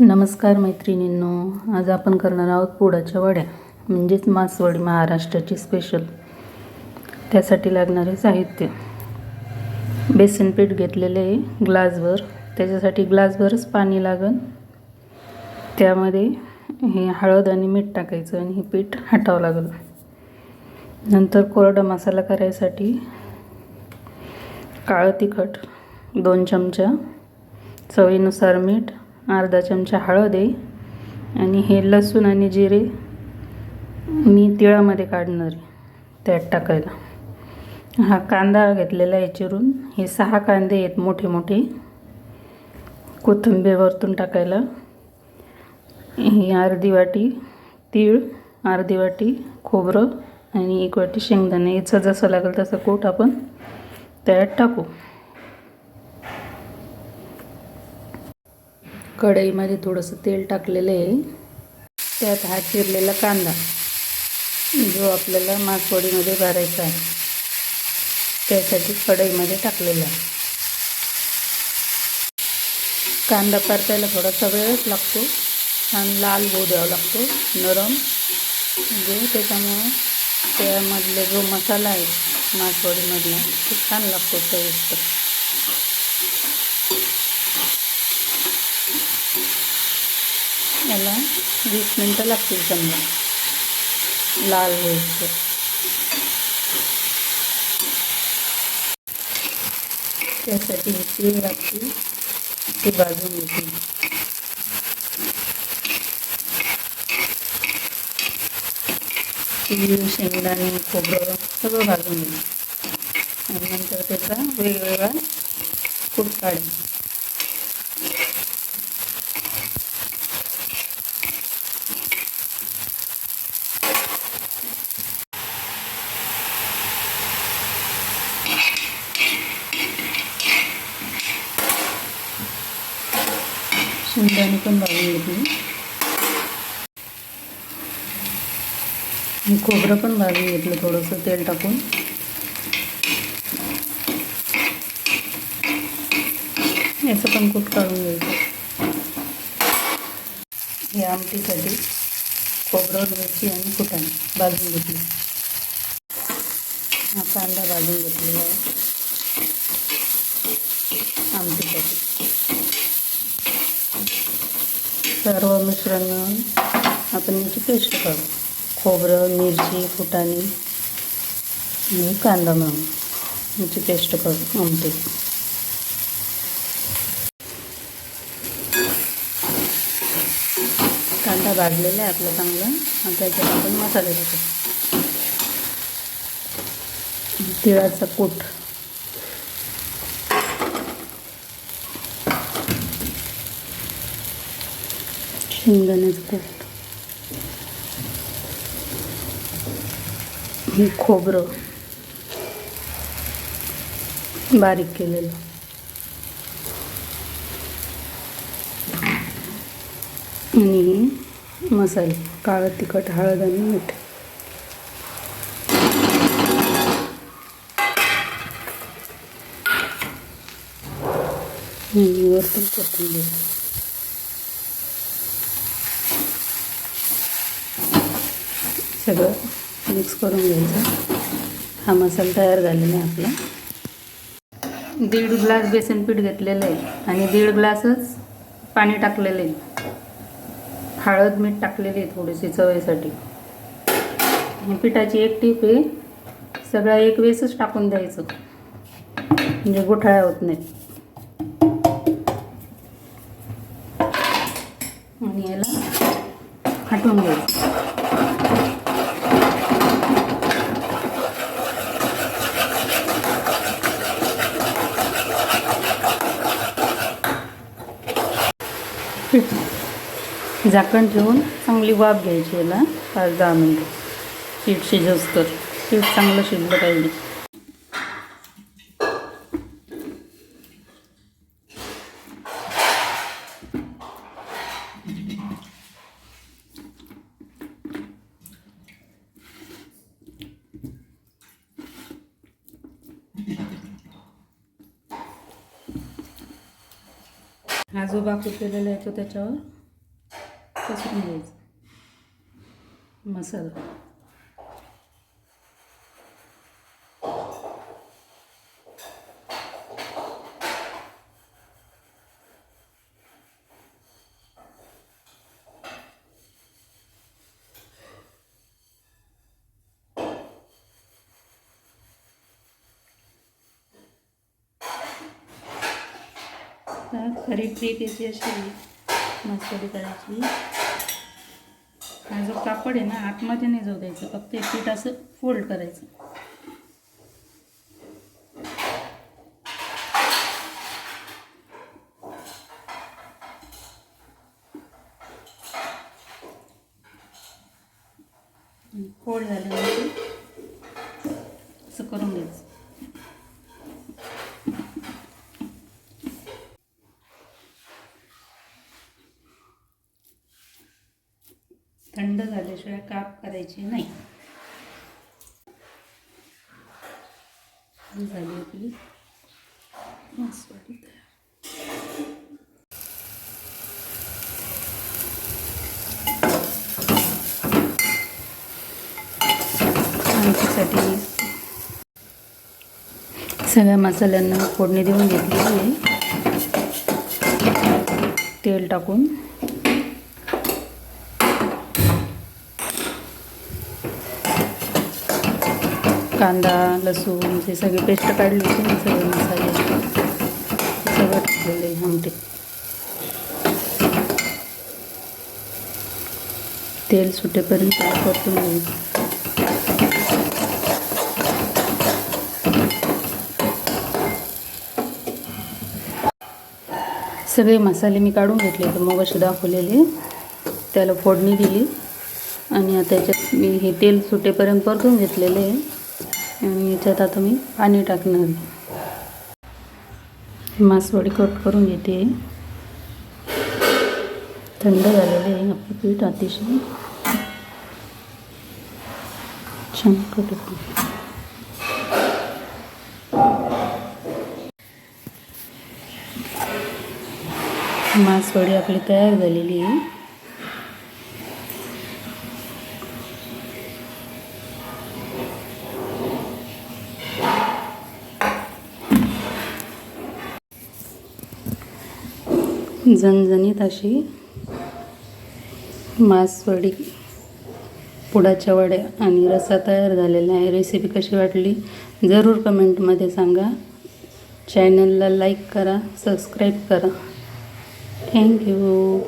नमस्कार मैत्रिणींनो आज आपण करणार आहोत पुडाच्या वड्या म्हणजेच मासवडी महाराष्ट्राची स्पेशल त्यासाठी लागणारे साहित्य. बेसन पीठ घेतलेले आहे ग्लासभर. त्याच्यासाठी ग्लासभरच पाणी लागन. त्यामध्ये हे हळद आणि मीठ टाकायचं आणि हे पीठ हटावं लागलं. नंतर कोरडा मसाला करायसाठी काळं तिखट दोन चमचा चवीनुसार मीठ अर्धा चमचा हळद आहे. आणि हे लसूण आणि जिरे मी तिळामध्ये काढणार आहे त्यात टाकायला. हा कांदा घेतलेला आहे चिरून. हे सहा कांदे आहेत मोठे मोठे कोथिंबीर वरतून टाकायला. ही अर्धी वाटी तीळ अर्धी वाटी खोबरं आणि एक वाटी शेंगदाणे. याचं जसं लागेल तसं कोट आपण त्यात टाकू. कढईमध्ये थोडंसं तेल टाकलेलं आहे. त्यात हा चिरलेला कांदा जो आपल्याला मासवडीमध्ये भरायचा आहे त्यासाठी कढईमध्ये टाकलेला आहे. कांदा परतायला थोडासा वेळच लागतो छान लाल होऊ द्यावा लागतो नरम. म्हणजे त्याच्यामुळे त्यामधले जो मसाला आहे मासवडीमधला तो छान लागतो चविष्ट. याला वीस मिनटं लागतील समजा. लाल होईल त्यासाठी ही तीळ लागते ती भाजून घेते. तीळ शेंगदाणे खोबरं सगळं भाजून घेते. आणि नंतर त्याचा वेगवेगळा कूट काढायचा शेंगदाणे पण भाजून घेतली खोबरं पण भाजून घेतलं थोडंसं तेल टाकून. याचं पण कूट काढून घ्यायचं. हे आमटीसाठी खोबरं मिरची आणि फुटाणे भाजून घेतली. हा कांदा भाजून घेतलेला आहे. आमटीसाठी. सर्व मिश्रण मिळून आपण याची पेस्ट करू. खोबरं मिरची फुटाणे आणि कांदा मिळून याची पेस्ट करू आमटी. कांदा भाजलेला आहे आपला चांगला. आता याच्यात आपण मसाले टाकू. तिळाचा कूट. शेंगदाण्याचं पोट हे खोबरं बारीक केलेलं. आणि मसाले काळं तिखट हळद आणि मीठ. आणि वर पण कोथिंबीर. सगळं मिक्स करून घ्यायचं. हा मसाला तयार झालेला आहे आपला. दीड ग्लास बेसन पीठ घेतलेलं आहे आणि दीड ग्लासच पाणी टाकलेलं आहे. हळद मीठ टाकलेली आहे थोडीशी चवीसाठी. आणि पिठाची एक टीप आहे सगळा एक वेसच टाकून द्यायचं. म्हणजे गोठाळ्या होत नाहीत. आणि याला हटवून घ्यायचं. झाकण ठेवून चांगली वाफ घ्यायची याला पाच दहा मिनटं. पीठ शिजवस पीठ चांगलं शिजलं पाहिजे. हा जो बाकू केलेला आहे तो त्याच्यावर पसरून घ्यायचा मसाला. आता खरी ट्रीप याची अशी मसाली करायची. हा जो कापड आहे ना आतमध्ये नाही जाऊ द्यायचं फक्त एक पीठ असं फोल्ड करायचं. फोल्ड झाल्यानंतर म्हणजे असं करून घ्यायचं. करायची नाही. झाली आपली मासवाडी तयार. आमच्यासाठी सगळ्या मसाल्यांना फोडणी देऊन घेतलेली आहे. तेल टाकून. कांदा लसूण हे सगळे पेस्ट काढली होती ना सगळे मसाले. सगळं टाकलेलं आहे आमटे. तेल सुटेपर्यंत परतून घ्यायचं सगळे मसाले मी काढून घेतले तर मग असे दाखवलेले. त्याला फोडणी दिली. आणि आता याच्यात मी हे तेल सुटेपर्यंत परतून घेतलेले आहे. आणि याच्यात आता मी पाणी टाकणार आहे. मासवडी कट करून घेते. थंड झालेले आहे. आपलं पीठ अतिशय छान कट मासवडी आपली तयार झालेली आहे. झणझणीत अशी मासवडी पुडाच्या वड्या आणि रसा तयार झालेला आहे. रेसिपी कशी वाटली? जरूर कमेंटमध्ये सांगा. चॅनलला लाईक करा सबस्क्राईब करा. थँक्यू